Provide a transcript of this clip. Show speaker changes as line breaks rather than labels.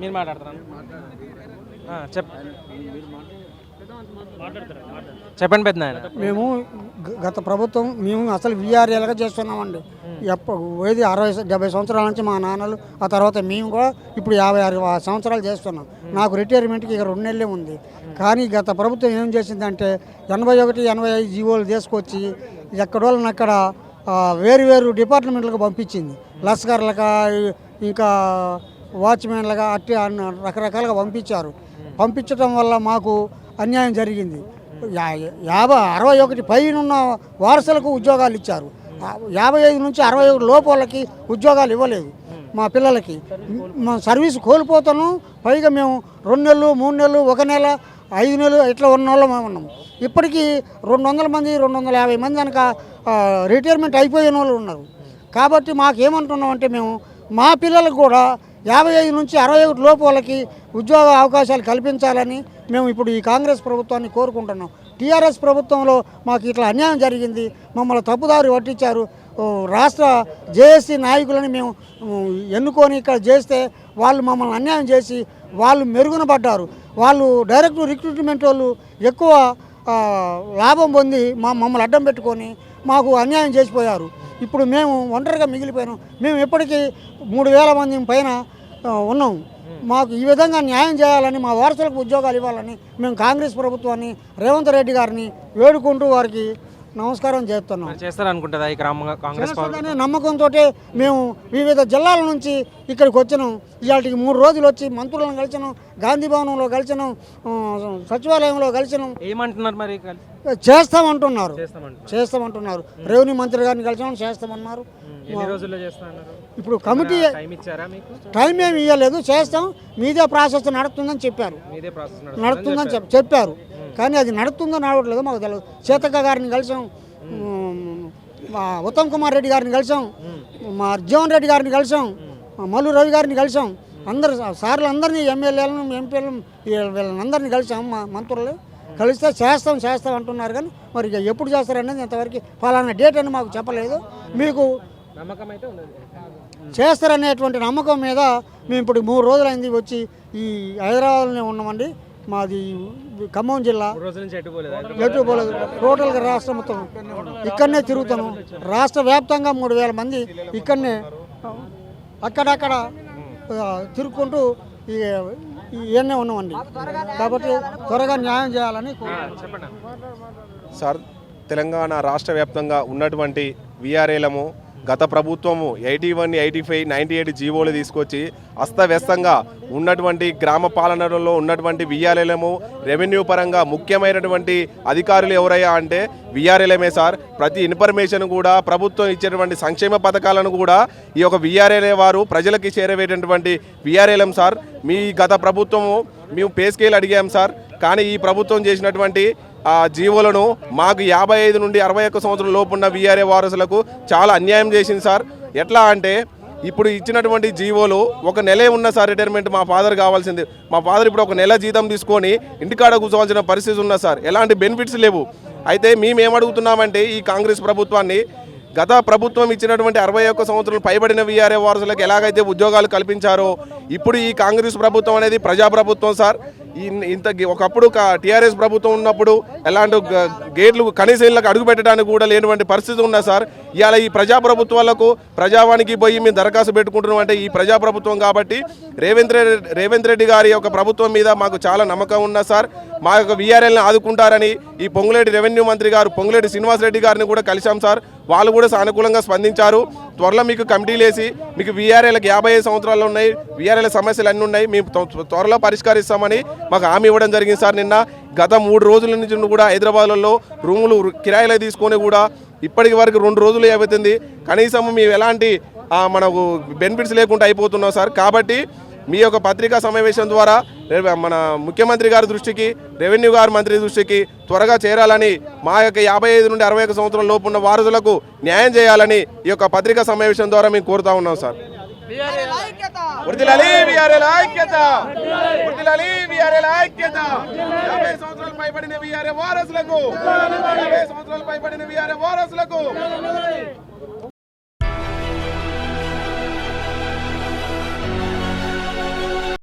మీరు చెప్ చెప్పండి పెద్ద
మేము గత ప్రభుత్వం మేము అసలు వీఆర్ఏలుగా చేస్తున్నామండి. ఏది అరవై డెబ్బై సంవత్సరాల నుంచి మా నాన్నలు ఆ తర్వాత మేము కూడా ఇప్పుడు యాభై ఆరు సంవత్సరాలు చేస్తున్నాం. నాకు రిటైర్మెంట్కి ఇక రెండు నెలలే ఉంది. కానీ గత ప్రభుత్వం ఏం చేసిందంటే ఎనభై ఒకటి ఎనభై ఐదు జీవోలు తీసుకొచ్చి ఎక్కడోళ్ళని అక్కడ ఆ, వేరు వేరు డిపార్ట్మెంట్లకు పంపించింది. లస్కర్లుగా ఇంకా వాచ్మెన్లుగా అట్టి అన్న రకరకాలుగా పంపించారు. పంపించడం వల్ల మాకు అన్యాయం జరిగింది. యా- యాభై అరవై ఒకటి పైన ఉన్న వారసులకు ఉద్యోగాలు ఇచ్చారు. యాభై ఐదు నుంచి అరవై ఒకటి లోపలకి ఉద్యోగాలు ఇవ్వలేదు మా పిల్లలకి. మా సర్వీస్ కోల్పోతాను పైగా మేము రెండు నెలలు మూడు నెలలు ఒక నెల ఐదు నెలలు ఇట్లా ఉన్న వాళ్ళం మేము ఉన్నాము ఇప్పటికీ రెండు వందల మంది రెండు వందల యాభై మంది కనుక రిటైర్మెంట్ అయిపోయిన వాళ్ళు ఉన్నారు. కాబట్టి మాకు ఏమంటున్నాం అంటే మేము మా పిల్లలకు కూడా యాభై ఐదు నుంచి అరవై ఒకటి లోపు వాళ్ళకి ఉద్యోగ అవకాశాలు కల్పించాలని మేము ఇప్పుడు ఈ కాంగ్రెస్ ప్రభుత్వాన్ని కోరుకుంటున్నాం. టీఆర్ఎస్ ప్రభుత్వంలో మాకు ఇట్లా అన్యాయం జరిగింది మమ్మల్ని తప్పుదారి పట్టించారు. రాష్ట్ర జేఏసీ నాయకులని మేము ఎన్నుకొని ఇక్కడ చేస్తే వాళ్ళు మమ్మల్ని అన్యాయం చేసి వాళ్ళు మెరుగున పడ్డారు. వాళ్ళు డైరెక్ట్ రిక్రూట్మెంట్ వాళ్ళు ఎక్కువ లాభం పొంది మా మమ్మల్ని అడ్డం పెట్టుకొని మాకు అన్యాయం చేసిపోయారు. ఇప్పుడు మేము ఒంటరిగా మిగిలిపోయినాం. మేము ఇప్పటికీ మూడు వేల మంది పైన ఉన్నాం. మాకు ఈ విధంగా న్యాయం చేయాలని మా వారసులకు ఉద్యోగాలు ఇవ్వాలని మేము కాంగ్రెస్ ప్రభుత్వాన్ని రేవంత్ రెడ్డి గారిని వేడుకుంటూ వారికి నమస్కారం చేస్తున్నాం.
చేస్తారనుకుంటుందా ఈ గ్రామ కాంగ్రెస్
చేస్తుందనే నమ్మకంతో మేము వివిధ జిల్లాల నుంచి ఇక్కడికి వచ్చినాం. ఇవాటికి మూడు రోజులు వచ్చి మంత్రులను కలిసినాం గాంధీ భవనంలో కలిసినాం సచివాలయంలో కలిసినాం.
ఏమంటున్నారు మరి?
చేస్తామంటున్నారు.
చేస్తామంటున్నారు.
రెవెన్యూ మంత్రి గారిని కలిసాం చేస్తామన్నారు. ఇప్పుడు కమిటీ
టైం
ఏమి ఇవ్వలేదు చేస్తాం. మీదే ప్రాసెస్ నడుస్తుందని చెప్పారు. చెప్ చెప్పారు. కానీ అది నడుస్తుందో నడవట్లేదో మాకు తెలియదు సీతక్క గారిని కలిసాం మా ఉత్తమ్ కుమార్ రెడ్డి గారిని కలిసాం మా జీవన్ రెడ్డి గారిని కలిసాం మా మల్లు రవి గారిని కలిసాం. అందరు సార్లు అందరినీ ఎమ్మెల్యేలను ఎంపీలను వీళ్ళని అందరినీ కలిసాం మా మంత్రులు కలిస్తే చేస్తాం చేస్తాం అంటున్నారు కానీ మరి ఇక ఎప్పుడు చేస్తారనేది ఇంతవరకు ఫలానా డేట్ అని మాకు చెప్పలేదు. మీకు
నమ్మకం అయితే
చేస్తారనేటువంటి నమ్మకం మీద మేము ఇప్పుడు మూడు రోజులైంది వచ్చి ఈ హైదరాబాద్లోనే ఉన్నామండి. మాది ఖమ్మం జిల్లా.
ఎటు పోలేదు.
టోటల్గా రాష్ట్రం మొత్తం ఇక్కడనే తిరుగుతాను. రాష్ట్ర వ్యాప్తంగా మూడు వేల మంది ఇక్కడనే అక్కడక్కడ ఈ ఇవన్నీ ఉన్నామండి. కాబట్టి త్వరగా న్యాయం చేయాలని
సార్ తెలంగాణ రాష్ట్ర వ్యాప్తంగా ఉన్నటువంటి విఆర్ఏలము గత ప్రభుత్వము eighty one eighty five ninety eight జీవోలు తీసుకొచ్చి అస్తవ్యస్తంగా ఉన్నటువంటి గ్రామ పాలనలో ఉన్నటువంటి విఆర్ఎల్ఎము రెవెన్యూ పరంగా ముఖ్యమైనటువంటి అధికారులు ఎవరయ్యా అంటే విఆర్ఏలమే సార్. ప్రతి ఇన్ఫర్మేషన్ కూడా ప్రభుత్వం ఇచ్చేటువంటి సంక్షేమ పథకాలను కూడా ఈ యొక్క విఆర్ఎల్ఏ వారు ప్రజలకి చేరవేటటువంటి విఆర్ఎల్ఎం సార్. మీ గత ప్రభుత్వము మేము పే స్కేల్ అడిగాం సార్. కానీ ఈ ప్రభుత్వం చేసినటువంటి ఆ జీవోలను మాకు యాభై ఐదు నుండి అరవై ఒక్క సంవత్సరం లోపున్న వీఆర్ఏ వారసులకు చాలా అన్యాయం చేసింది సార్. ఎట్లా అంటే ఇప్పుడు ఇచ్చినటువంటి జీవోలు ఒక నెలే ఉన్న సార్ రిటైర్మెంట్ మా ఫాదర్ కావాల్సింది. మా ఫాదర్ ఇప్పుడు ఒక నెల జీతం తీసుకొని ఇంటికాడ కూర్చోవాల్సిన పరిస్థితి ఉన్న సార్. ఎలాంటి బెనిఫిట్స్ లేవు. అయితే మేము ఏమడుగుతున్నామంటే ఈ కాంగ్రెస్ ప్రభుత్వాన్ని గత ప్రభుత్వం ఇచ్చినటువంటి అరవై ఒక్క సంవత్సరాలు పైబడిన వీఆర్ఏ వారసులకు ఎలాగైతే ఉద్యోగాలు కల్పించారో ఇప్పుడు ఈ కాంగ్రెస్ ప్రభుత్వం అనేది ప్రజాప్రభుత్వం సార్. ఇంత గే- ఒకప్పుడు టీఆర్ఎస్ ప్రభుత్వం ఉన్నప్పుడు ఎలాంటి గేట్లు కనీస ఇళ్ళకి అడుగు పెట్టడానికి కూడా లేనివంటి పరిస్థితి ఉన్నా సార్. ఇవాళ ఈ ప్రజాప్రభుత్వాలకు ప్రజావానికి పోయి మేము దరఖాస్తు పెట్టుకుంటున్నాం అంటే ఈ ప్రజాప్రభుత్వం కాబట్టి రేవంత్ రెడ్డి రేవంత్ రెడ్డి గారి యొక్క ప్రభుత్వం మీద మాకు చాలా నమ్మకం ఉన్నది సార్. మా యొక్క వీఆర్ఎల్ని ఆదుకుంటారని ఈ పొంగులేటి రెవెన్యూ మంత్రి గారు పొంగులేటి శ్రీనివాస్ రెడ్డి గారిని కూడా కలిశాం సార్. వాళ్ళు కూడా సానుకూలంగా స్పందించారు. త్వరలో మీకు కమిటీలు వేసి మీకు వీఆర్ఏలకు యాభై ఐదు సంవత్సరాలు ఉన్నాయి. వీఆర్ఏల సమస్యలు అన్నీ ఉన్నాయి. మేము త్వరలో పరిష్కరిస్తామని మాకు హామీ ఇవ్వడం జరిగింది సార్ నిన్న. గత మూడు రోజుల నుంచి కూడా హైదరాబాద్లో రూములు కిరాయిలు తీసుకొని కూడా ఇప్పటికి వరకు రెండు రోజులు అయిపోతుంది కనీసం మేము ఎలాంటి మనకు బెనిఫిట్స్ లేకుండా అయిపోతున్నాం సార్. కాబట్టి మీ యొక్క పత్రికా సమావేశం ద్వారా మన ముఖ్యమంత్రి గారి దృష్టికి రెవెన్యూ గారి మంత్రి దృష్టికి త్వరగా చేరాలని మా యొక్క యాభై ఐదు నుండి అరవై ఒక సంవత్సరం లోపు ఉన్న వారసులకు న్యాయం చేయాలని ఈ యొక్క పత్రికా సమావేశం ద్వారా మేము కోరుతా ఉన్నాం సార్. వర్ధిల్లాలి సంవత్సరాలు పైబడిన వారసులకు! యాభై సంవత్సరాలు పైబడిన వారసులకు!